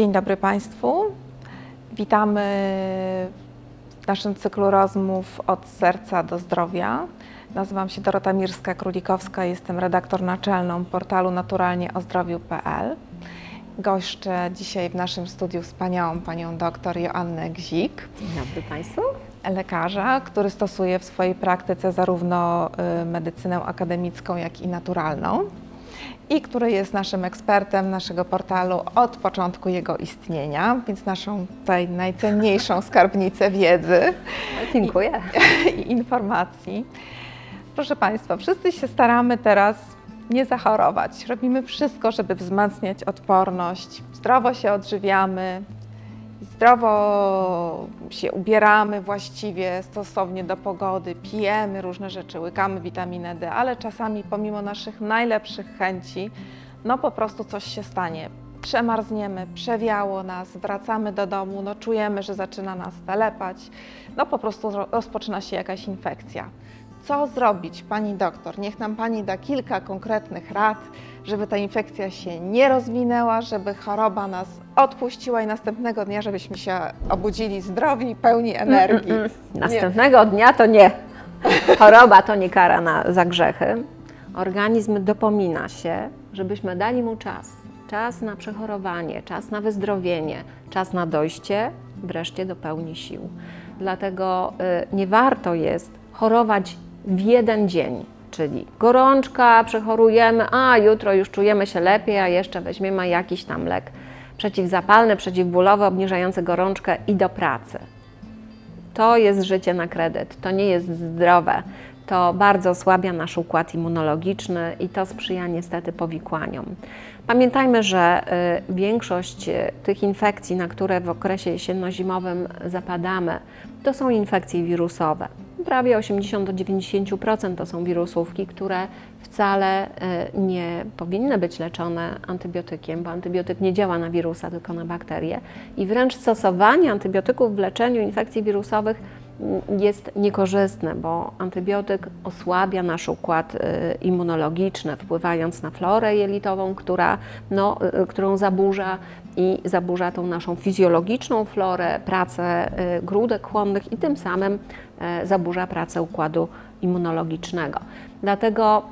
Dzień dobry Państwu. Witamy w naszym cyklu rozmów od serca do zdrowia. Nazywam się Dorota Mirska-Królikowska, jestem redaktor naczelną portalu naturalnieozdrowiu.pl. Goszczę dzisiaj w naszym studiu wspaniałą panią doktor Joannę Gzik, Dzień dobry Państwu. lekarza, który stosuje w swojej praktyce zarówno y, medycynę akademicką, jak i naturalną i który jest naszym ekspertem naszego portalu od początku jego istnienia, więc naszą tutaj najcenniejszą skarbnicę wiedzy Dziękuję. i informacji. Proszę Państwa, wszyscy się staramy teraz nie zachorować. Robimy wszystko, żeby wzmacniać odporność. Zdrowo się odżywiamy, zdrowo się ubieramy właściwie stosownie do pogody, pijemy różne rzeczy, łykamy witaminę D, ale czasami pomimo naszych najlepszych chęci, no po prostu coś się stanie. Przemarzniemy, przewiało nas, wracamy do domu, no czujemy, że zaczyna nas telepać, no po prostu ro- rozpoczyna się jakaś infekcja. Co zrobić, pani doktor? Niech nam pani da kilka konkretnych rad, żeby ta infekcja się nie rozwinęła, żeby choroba nas odpuściła i następnego dnia, żebyśmy się obudzili zdrowi i pełni energii. Następnego dnia to nie. Choroba to nie kara na, za grzechy. Organizm dopomina się, żebyśmy dali mu czas. Czas na przechorowanie, czas na wyzdrowienie, czas na dojście wreszcie do pełni sił. Dlatego y, nie warto jest chorować w jeden dzień, czyli gorączka, przechorujemy, a jutro już czujemy się lepiej, a jeszcze weźmiemy jakiś tam lek przeciwzapalny, przeciwbólowy, obniżający gorączkę i do pracy. To jest życie na kredyt, to nie jest zdrowe. To bardzo osłabia nasz układ immunologiczny i to sprzyja niestety powikłaniom. Pamiętajmy, że y, większość y, tych infekcji, na które w okresie jesienno-zimowym zapadamy, to są infekcje wirusowe. Prawie 80 do 90% to są wirusówki, które wcale y, nie powinny być leczone antybiotykiem, bo antybiotyk nie działa na wirusa, tylko na bakterie. I wręcz stosowanie antybiotyków w leczeniu infekcji wirusowych jest niekorzystne, bo antybiotyk osłabia nasz układ y, immunologiczny, wpływając na florę jelitową, która, no, y, którą zaburza i zaburza tą naszą fizjologiczną florę, pracę y, grudek chłonnych i tym samym zaburza pracę układu immunologicznego. Dlatego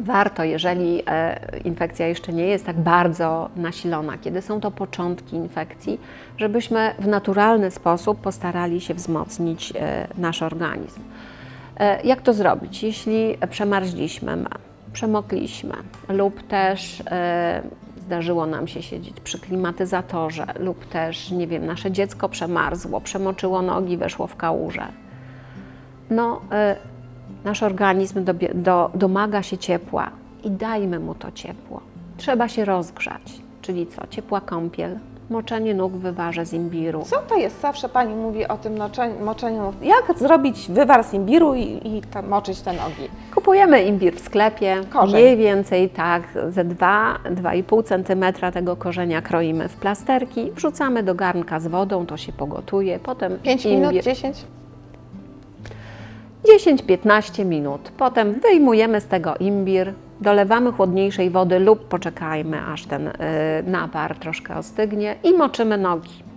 warto, jeżeli e, infekcja jeszcze nie jest tak bardzo nasilona, kiedy są to początki infekcji, żebyśmy w naturalny sposób postarali się wzmocnić e, nasz organizm. E, Jak to zrobić? Jeśli przemarzliśmy, przemokliśmy lub też zdarzyło nam się siedzieć przy klimatyzatorze lub też, nie wiem, nasze dziecko przemarzło, przemoczyło nogi, weszło w kałużę. No, nasz organizm dobie- do, domaga się ciepła i dajmy mu to ciepło. Trzeba się rozgrzać, czyli co? Ciepła kąpiel, moczenie nóg w wywarze z imbiru. Co to jest? Zawsze pani mówi o tym noczeniu, moczeniu. Jak zrobić wywar z imbiru i, i tam moczyć te nogi? Kupujemy imbir w sklepie, Korzeń. mniej więcej tak, ze 2-2,5 cm tego korzenia kroimy w plasterki, wrzucamy do garnka z wodą, to się pogotuje, potem 5 imbir, minut, 10? 10-15 minut. Potem wyjmujemy z tego imbir, dolewamy chłodniejszej wody lub poczekajmy, aż ten y, napar troszkę ostygnie i moczymy nogi.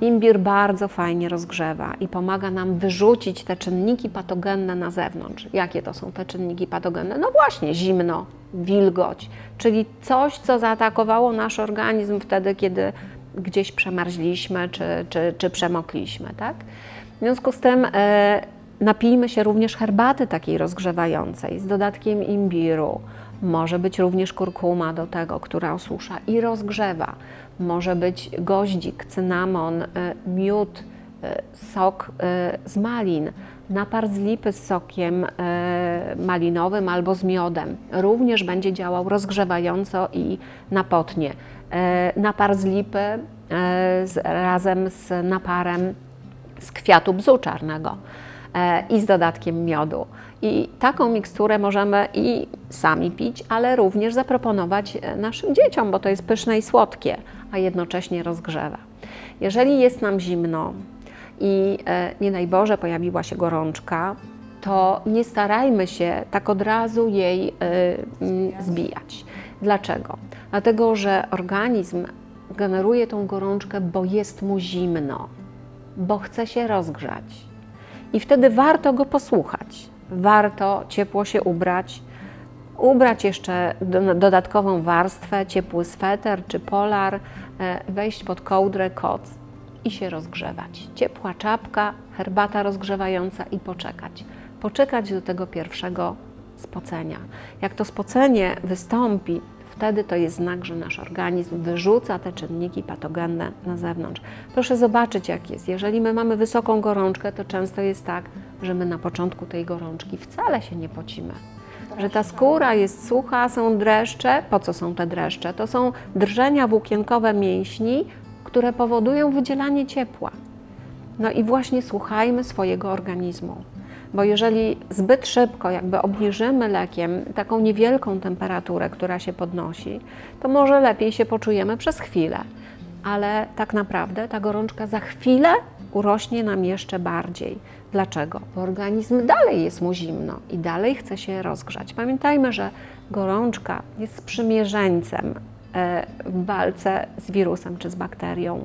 Imbir bardzo fajnie rozgrzewa i pomaga nam wyrzucić te czynniki patogenne na zewnątrz. Jakie to są te czynniki patogenne? No właśnie, zimno, wilgoć, czyli coś, co zaatakowało nasz organizm wtedy, kiedy gdzieś przemarzliśmy czy, czy, czy przemokliśmy, tak? W związku z tym e, napijmy się również herbaty takiej rozgrzewającej z dodatkiem imbiru. Może być również kurkuma do tego, która osusza i rozgrzewa. Może być goździk, cynamon, e, miód, e, sok e, z malin, napar z lipy z sokiem malinowym albo z miodem. Również będzie działał rozgrzewająco i napotnie. Napar z lipy razem z naparem z kwiatu bzu czarnego i z dodatkiem miodu. I taką miksturę możemy i sami pić, ale również zaproponować e, naszym dzieciom, bo to jest pyszne i słodkie, a jednocześnie rozgrzewa. Jeżeli jest nam zimno i e, nie daj Boże pojawiła się gorączka, to nie starajmy się tak od razu jej e, zbijać. Dlaczego? Dlatego, że organizm generuje tą gorączkę, bo jest mu zimno, bo chce się rozgrzać. I wtedy warto go posłuchać. Warto ciepło się ubrać, ubrać jeszcze do, dodatkową warstwę, ciepły sweter czy polar, e, wejść pod kołdrę, koc i się rozgrzewać. Ciepła czapka, herbata rozgrzewająca i poczekać. Poczekać do tego pierwszego spocenia. Jak to spocenie wystąpi, wtedy to jest znak, że nasz organizm wyrzuca te czynniki patogenne na zewnątrz. Proszę zobaczyć, jak jest. Jeżeli my mamy wysoką gorączkę, to często jest tak, że my na początku tej gorączki wcale się nie pocimy. Że ta skóra jest sucha, są dreszcze. Po co są te dreszcze? To są drżenia włókienkowe mięśni, które powodują wydzielanie ciepła. No i właśnie słuchajmy swojego organizmu. Bo jeżeli zbyt szybko jakby obniżymy lekiem taką niewielką temperaturę, która się podnosi, to może lepiej się poczujemy przez chwilę. Ale tak naprawdę ta gorączka za chwilę urośnie nam jeszcze bardziej. Dlaczego? Bo organizm dalej jest mu zimno i dalej chce się rozgrzać. Pamiętajmy, że gorączka jest sprzymierzeńcem e, w walce z wirusem czy z bakterią.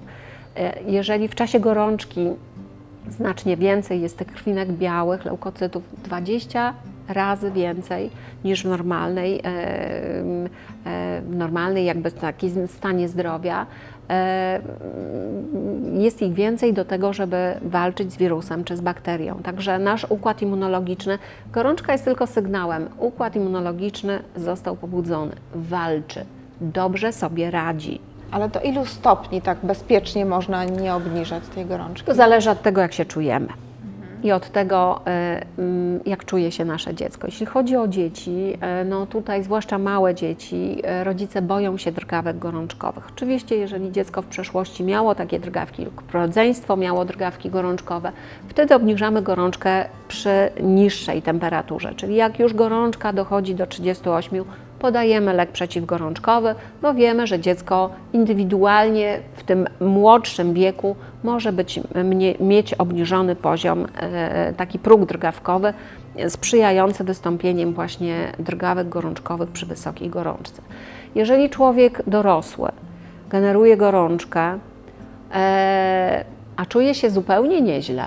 E, Jeżeli w czasie gorączki znacznie więcej jest tych krwinek białych, leukocytów 20 razy więcej niż w normalnej, normalnej jakby takim stanie zdrowia. Jest ich więcej do tego, żeby walczyć z wirusem czy z bakterią. Także nasz układ immunologiczny, gorączka jest tylko sygnałem. Układ immunologiczny został pobudzony, walczy, dobrze sobie radzi. Ale do ilu stopni tak bezpiecznie można nie obniżać tej gorączki? To zależy od tego, jak się czujemy i od tego, e, mm, jak czuje się nasze dziecko. Jeśli chodzi o dzieci, e, no tutaj zwłaszcza małe dzieci, e, rodzice boją się drgawek gorączkowych. Oczywiście, jeżeli dziecko w przeszłości miało takie drgawki lub rodzeństwo miało drgawki gorączkowe, wtedy obniżamy gorączkę przy niższej temperaturze, czyli jak już gorączka dochodzi do 38, podajemy lek przeciwgorączkowy, bo wiemy, że dziecko indywidualnie w tym młodszym wieku może być, mieć obniżony poziom, e, taki próg drgawkowy, sprzyjający wystąpieniem właśnie drgawek gorączkowych przy wysokiej gorączce. Jeżeli człowiek dorosły generuje gorączkę, e, a czuje się zupełnie nieźle,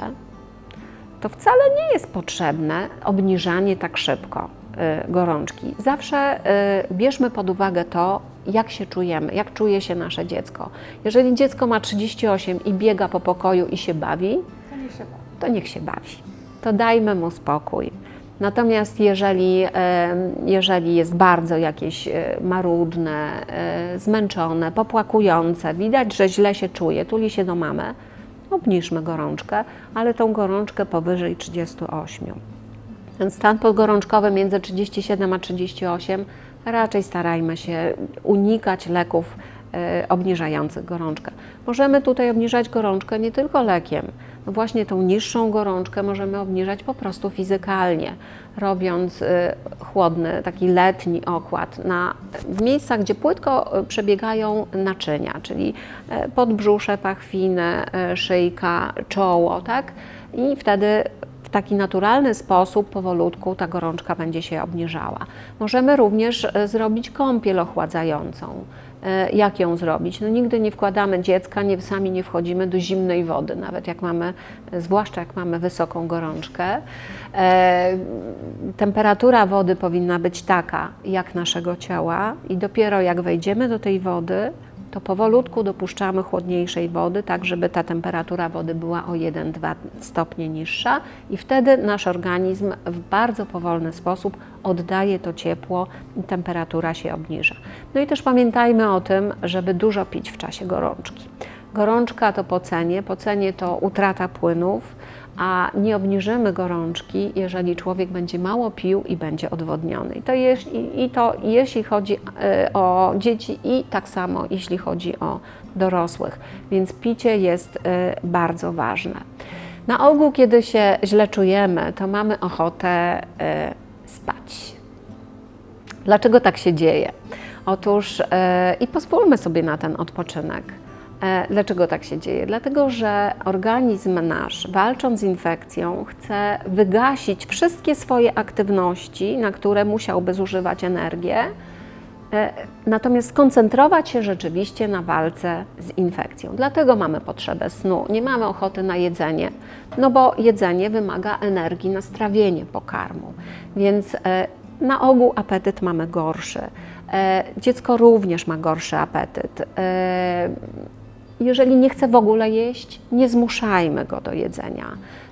to wcale nie jest potrzebne obniżanie tak szybko gorączki. Zawsze y, bierzmy pod uwagę to, jak się czujemy, jak czuje się nasze dziecko. Jeżeli dziecko ma 38 i biega po pokoju i się bawi, to niech się bawi. To dajmy mu spokój. Natomiast jeżeli, jeżeli jest bardzo jakieś e, marudne, zmęczone, popłakujące, widać, że źle się czuje, tuli się do mamy, obniżmy gorączkę, ale tą gorączkę powyżej 38. Ten stan podgorączkowy między 37 a 38 raczej starajmy się unikać leków e, obniżających gorączkę. Możemy tutaj obniżać gorączkę nie tylko lekiem. No właśnie tą niższą gorączkę możemy obniżać po prostu fizykalnie, robiąc e, chłodny, taki letni okład na, w miejscach, gdzie płytko e, przebiegają naczynia, czyli podbrzusze, pachwinę, e, szyjka, czoło, tak? I wtedy taki naturalny sposób powolutku ta gorączka będzie się obniżała. Możemy również e, zrobić kąpiel ochładzającą. E, Jak ją zrobić? No nigdy nie wkładamy dziecka, nie, sami nie wchodzimy do zimnej wody, nawet jak mamy, e, zwłaszcza jak mamy wysoką gorączkę. E, temperatura wody powinna być taka jak naszego ciała i dopiero jak wejdziemy do tej wody, to powolutku dopuszczamy chłodniejszej wody, tak żeby ta temperatura wody była o 1-2 stopnie niższa i wtedy nasz organizm w bardzo powolny sposób oddaje to ciepło i temperatura się obniża. No i też pamiętajmy o tym, żeby dużo pić w czasie gorączki. Gorączka to pocenie, pocenie to utrata płynów, a nie obniżymy gorączki, jeżeli człowiek będzie mało pił i będzie odwodniony. I to, i, i to jeśli chodzi e, o dzieci i tak samo jeśli chodzi o dorosłych. Więc picie jest e, bardzo ważne. Na ogół, kiedy się źle czujemy, to mamy ochotę e, spać. Dlaczego tak się dzieje? Otóż i pozwólmy sobie na ten odpoczynek. E, Dlaczego tak się dzieje? Dlatego, że organizm nasz, walcząc z infekcją, chce wygasić wszystkie swoje aktywności, na które musiałby zużywać energię, E, Natomiast skoncentrować się rzeczywiście na walce z infekcją. Dlatego mamy potrzebę snu. Nie mamy ochoty na jedzenie, no bo jedzenie wymaga energii na strawienie pokarmu. Więc e, na ogół apetyt mamy gorszy. Dziecko również ma gorszy apetyt. Jeżeli nie chce w ogóle jeść, nie zmuszajmy go do jedzenia.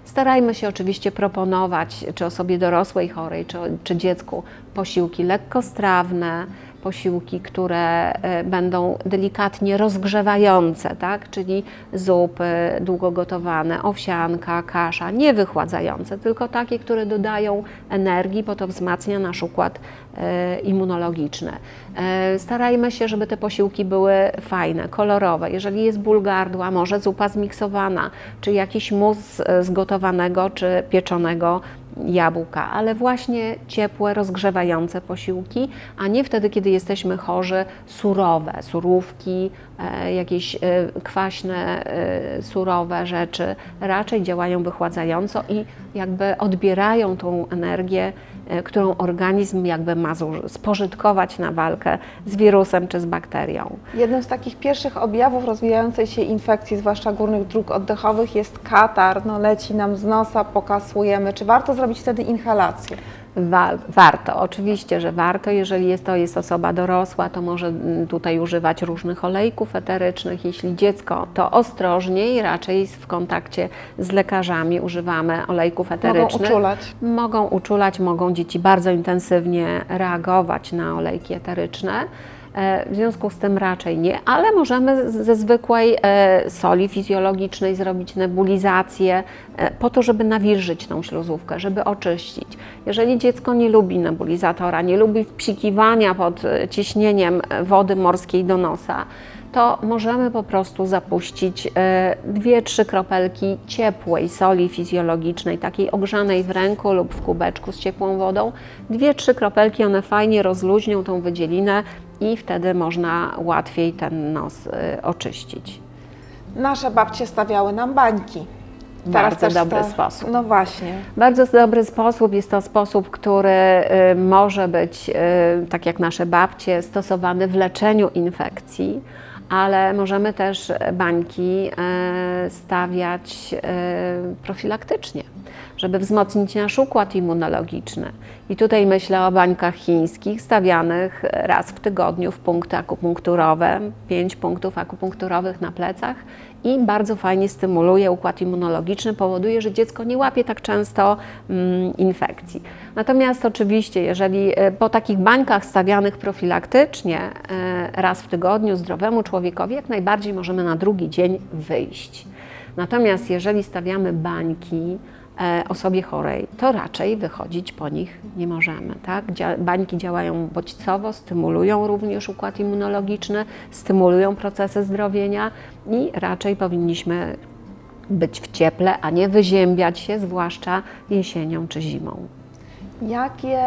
Starajmy się oczywiście proponować, czy osobie dorosłej chorej, czy, czy dziecku, posiłki lekkostrawne, posiłki, które e, będą delikatnie rozgrzewające, tak? czyli zupy długo gotowane, owsianka, kasza, nie wychładzające, tylko takie, które dodają energii, bo to wzmacnia nasz układ e, immunologiczny. E, Starajmy się, żeby te posiłki były fajne, kolorowe. Jeżeli jest ból gardła, może zupa zmiksowana, czy jakiś mus e, z gotowanego, czy pieczonego jabłka, ale właśnie ciepłe, rozgrzewające posiłki, a nie wtedy, kiedy jesteśmy chorzy, surowe, surówki, e, jakieś e, kwaśne, e, surowe rzeczy raczej działają wychładzająco i jakby odbierają tą energię, którą organizm jakby ma spożytkować na walkę z wirusem czy z bakterią. Jednym z takich pierwszych objawów rozwijającej się infekcji, zwłaszcza górnych dróg oddechowych, jest katar. No, leci nam z nosa, pokasujemy. Czy warto zrobić wtedy inhalację? Wa- warto, oczywiście, że warto. Jeżeli jest to jest osoba dorosła, to może mm, tutaj używać różnych olejków eterycznych. Jeśli dziecko, to ostrożniej, raczej w kontakcie z lekarzami używamy olejków Mogą eterycznych. uczulać. Mogą uczulać, mogą dzieci bardzo intensywnie reagować na olejki eteryczne. E, W związku z tym raczej nie, ale możemy ze zwykłej e, soli fizjologicznej zrobić nebulizację e, po to, żeby nawilżyć tą śluzówkę, żeby oczyścić. Jeżeli dziecko nie lubi nebulizatora, nie lubi psikiwania pod ciśnieniem wody morskiej do nosa, to możemy po prostu zapuścić dwie, trzy kropelki ciepłej soli fizjologicznej, takiej ogrzanej w ręku lub w kubeczku z ciepłą wodą. Dwie, trzy kropelki, one fajnie rozluźnią tą wydzielinę i wtedy można łatwiej ten nos e, oczyścić. Nasze babcie stawiały nam bańki. Bardzo też dobry sta- sposób. No właśnie. Bardzo dobry sposób jest to sposób, który y, może być, y, tak jak nasze babcie, stosowany w leczeniu infekcji, ale możemy też bańki y, stawiać y, profilaktycznie, żeby wzmocnić nasz układ immunologiczny. I tutaj myślę o bańkach chińskich stawianych raz w tygodniu w punkty akupunkturowe, pięć punktów akupunkturowych na plecach i bardzo fajnie stymuluje układ immunologiczny, powoduje, że dziecko nie łapie tak często mm, infekcji. Natomiast oczywiście, jeżeli e, po takich bańkach stawianych profilaktycznie e, raz w tygodniu zdrowemu człowiekowi, jak najbardziej możemy na drugi dzień wyjść. Natomiast jeżeli stawiamy bańki osobie chorej, to raczej wychodzić po nich nie możemy. Tak? Bańki działają bodźcowo, stymulują również układ immunologiczny, stymulują procesy zdrowienia i raczej powinniśmy być w cieple, a nie wyziębiać się, zwłaszcza jesienią czy zimą. Jakie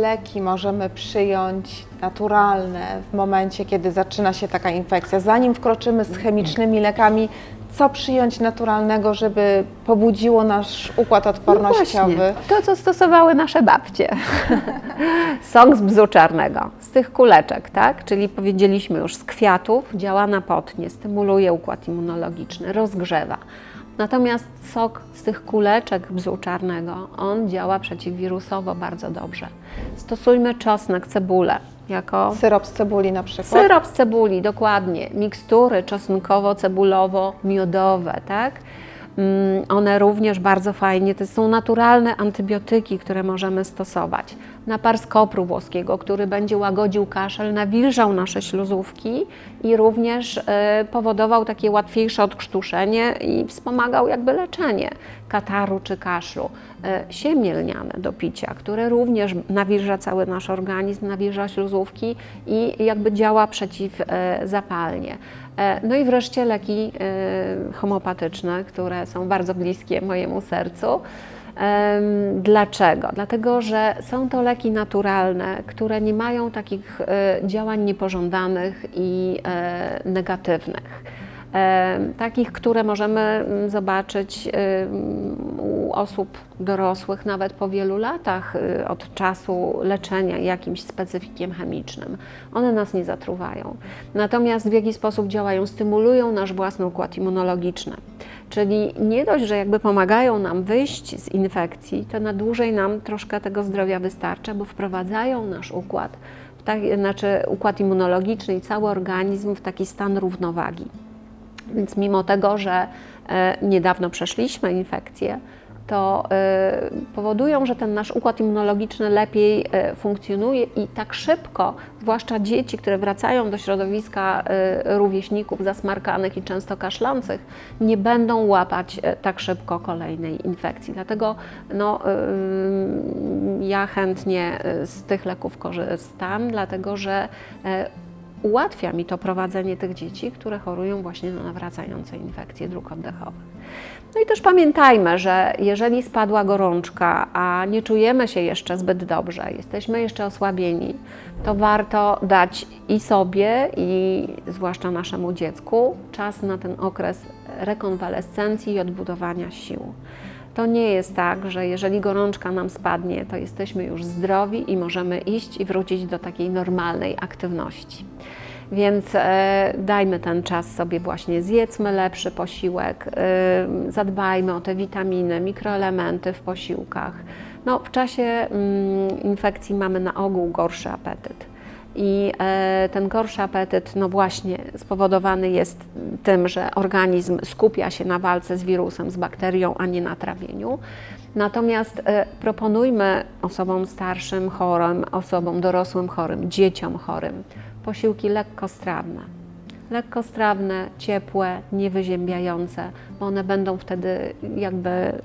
leki możemy przyjąć naturalne w momencie, kiedy zaczyna się taka infekcja? Zanim wkroczymy z chemicznymi lekami, co przyjąć naturalnego, żeby pobudziło nasz układ odpornościowy? No to, co stosowały nasze babcie. Sok z bzu czarnego, z tych kuleczek, tak? Czyli powiedzieliśmy już z kwiatów, działa napotnie, stymuluje układ immunologiczny, rozgrzewa. Natomiast sok z tych kuleczek bzu czarnego, on działa przeciwwirusowo bardzo dobrze. Stosujmy czosnek, cebulę jako Syrop z cebuli na przykład. Syrop z cebuli, dokładnie. Mikstury czosnkowo-cebulowo-miodowe, tak? Mm, One również bardzo fajnie, to są naturalne antybiotyki, które możemy stosować. Napar z włoskiego, który będzie łagodził kaszel, nawilżał nasze śluzówki i również e, powodował takie łatwiejsze odkrztuszenie i wspomagał jakby leczenie kataru czy kaszlu. E, Siemię lniane do picia, które również nawilża cały nasz organizm, nawilża śluzówki i jakby działa przeciwzapalnie. E, No i wreszcie leki homopatyczne, które są bardzo bliskie mojemu sercu. Dlaczego? Dlatego, że są to leki naturalne, które nie mają takich e, działań niepożądanych i e, negatywnych. takich, które możemy mm, zobaczyć u osób dorosłych nawet po wielu latach e, od czasu leczenia jakimś specyfikiem chemicznym. One nas nie zatruwają. Natomiast w jaki sposób działają? Stymulują nasz własny układ immunologiczny. Czyli nie dość, że jakby pomagają nam wyjść z infekcji, to na dłużej nam troszkę tego zdrowia wystarcza, bo wprowadzają nasz układ, tak, znaczy układ immunologiczny i cały organizm w taki stan równowagi. Więc mimo tego, że e, niedawno przeszliśmy infekcję, to e, powodują, że ten nasz układ immunologiczny lepiej e, funkcjonuje i tak szybko, zwłaszcza dzieci, które wracają do środowiska e, rówieśników zasmarkanych i często kaszlących, nie będą łapać tak szybko kolejnej infekcji. Dlatego no, ja chętnie z tych leków korzystam, dlatego że ułatwia mi to prowadzenie tych dzieci, które chorują właśnie na nawracające infekcje dróg oddechowych. No i też pamiętajmy, że jeżeli spadła gorączka, a nie czujemy się jeszcze zbyt dobrze, jesteśmy jeszcze osłabieni, to warto dać i sobie, i zwłaszcza naszemu dziecku czas na ten okres rekonwalescencji i odbudowania sił. To nie jest tak, że jeżeli gorączka nam spadnie, to jesteśmy już zdrowi i możemy iść i wrócić do takiej normalnej aktywności. Więc e, dajmy ten czas sobie właśnie, zjedzmy lepszy posiłek, e, zadbajmy o te witaminy, mikroelementy w posiłkach. No, w czasie mm, infekcji mamy na ogół gorszy apetyt. I e, ten gorszy apetyt, no właśnie, spowodowany jest tym, że organizm skupia się na walce z wirusem, z bakterią, a nie na trawieniu. Natomiast e, proponujmy osobom starszym chorym, osobom dorosłym chorym, dzieciom chorym posiłki lekkostrawne. Lekkostrawne, ciepłe, niewyziębiające, bo one będą wtedy jakby e,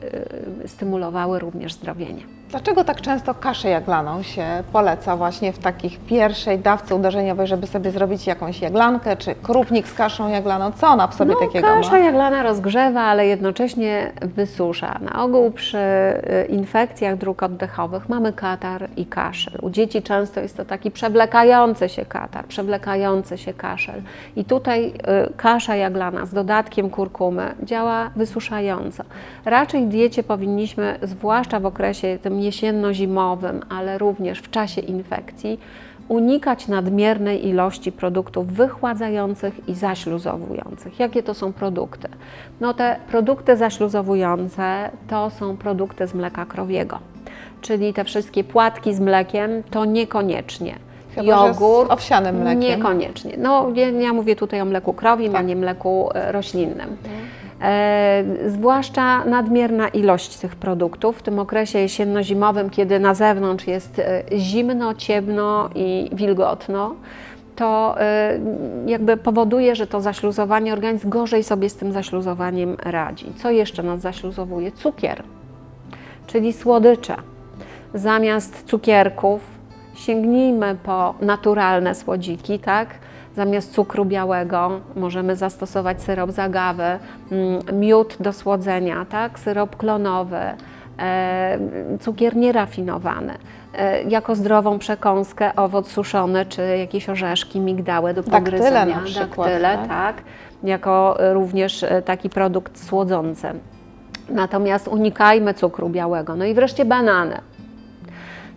stymulowały również zdrowienie. Dlaczego tak często kaszę jaglaną się poleca właśnie w takich pierwszej dawce uderzeniowej, żeby sobie zrobić jakąś jaglankę, czy krupnik z kaszą jaglaną? Co ona w sobie no, takiego kasza ma? jaglana rozgrzewa, ale jednocześnie wysusza. Na ogół przy y, infekcjach dróg oddechowych mamy katar i kaszel. U dzieci często jest to taki przewlekający się katar, przewlekający się kaszel. I tutaj y, kasza jaglana z dodatkiem kurkumy działa wysuszająco. Raczej w diecie powinniśmy, zwłaszcza w okresie tym jesienno-zimowym, ale również w czasie infekcji, unikać nadmiernej ilości produktów wychładzających i zaśluzowujących. Jakie to są produkty? No te produkty zaśluzowujące to są produkty z mleka krowiego, czyli te wszystkie płatki z mlekiem to niekoniecznie. Chyba, z owsianym mlekiem. Niekoniecznie. No, ja, ja mówię tutaj o mleku krowim, Tak. a nie mleku e, roślinnym. E, zwłaszcza nadmierna ilość tych produktów w tym okresie jesienno-zimowym, kiedy na zewnątrz jest e, zimno, ciemno i wilgotno, to e, jakby powoduje, że to zaśluzowanie, organizm gorzej sobie z tym zaśluzowaniem radzi. Co jeszcze nas zaśluzowuje? Cukier, czyli słodycze. Zamiast cukierków sięgnijmy po naturalne słodziki, tak? Zamiast cukru białego możemy zastosować syrop z agawy, mm, miód do słodzenia, tak? Syrop klonowy, e, cukier nierafinowany. E, jako zdrową przekąskę owoc suszony, czy jakieś orzeszki, migdały do Daktyle pogryzenia. na przykład, Daktyle, tak? tak? Jako również e, taki produkt słodzący. Natomiast unikajmy cukru białego. No i wreszcie banany.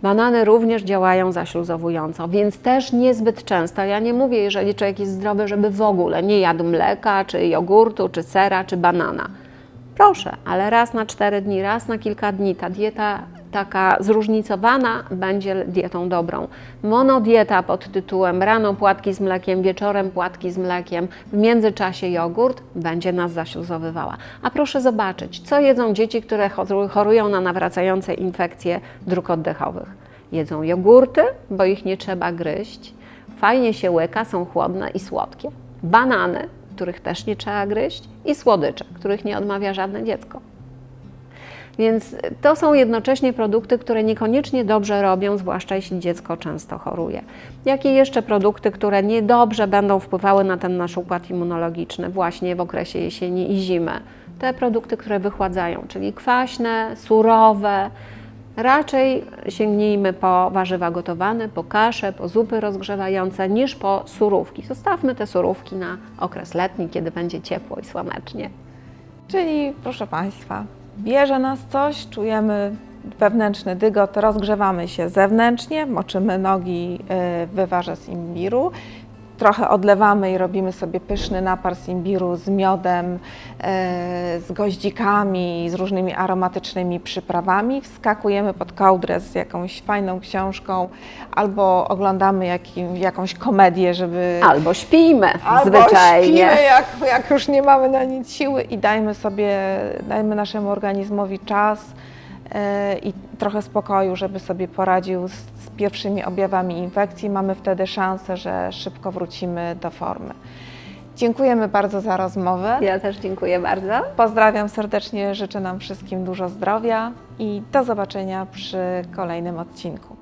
Banany również działają zaśluzowująco, więc też niezbyt często. Ja nie mówię, jeżeli człowiek jest zdrowy, żeby w ogóle nie jadł mleka, czy jogurtu, czy sera, czy banana. Proszę, ale raz na cztery dni, raz na kilka dni ta dieta taka zróżnicowana będzie dietą dobrą. Monodieta pod tytułem rano płatki z mlekiem, wieczorem płatki z mlekiem, w międzyczasie jogurt będzie nas zaśluzowywała. A proszę zobaczyć, co jedzą dzieci, które choru- chorują na nawracające infekcje dróg oddechowych. Jedzą jogurty, bo ich nie trzeba gryźć. Fajnie się łyka, są chłodne i słodkie. Banany, których też nie trzeba gryźć i słodycze, których nie odmawia żadne dziecko. Więc to są jednocześnie produkty, które niekoniecznie dobrze robią, zwłaszcza jeśli dziecko często choruje. Jakie jeszcze produkty, które niedobrze będą wpływały na ten nasz układ immunologiczny właśnie w okresie jesieni i zimy? Te produkty, które wychładzają, czyli kwaśne, surowe, Raczej sięgnijmy po warzywa gotowane, po kasze, po zupy rozgrzewające, niż po surówki. Zostawmy te surówki na okres letni, kiedy będzie ciepło i słonecznie. Czyli, proszę Państwa, bierze nas coś, czujemy wewnętrzny dygot, rozgrzewamy się zewnętrznie, moczymy nogi y, w wywarze z imbiru, trochę odlewamy i robimy sobie pyszny napar z imbiru z miodem, y, z goździkami, z różnymi aromatycznymi przyprawami. Wskakujemy pod kołdrę z jakąś fajną książką albo oglądamy jakim, jakąś komedię, żeby... Albo śpijmy Albo zwyczajnie. śpimy, jak, jak już nie mamy na nic siły i dajmy sobie, dajmy naszemu organizmowi czas e, i trochę spokoju, żeby sobie poradził z pierwszymi objawami infekcji. Mamy wtedy szansę, że szybko wrócimy do formy. Dziękujemy bardzo za rozmowę. Ja też dziękuję bardzo. Pozdrawiam serdecznie, życzę nam wszystkim dużo zdrowia i do zobaczenia przy kolejnym odcinku.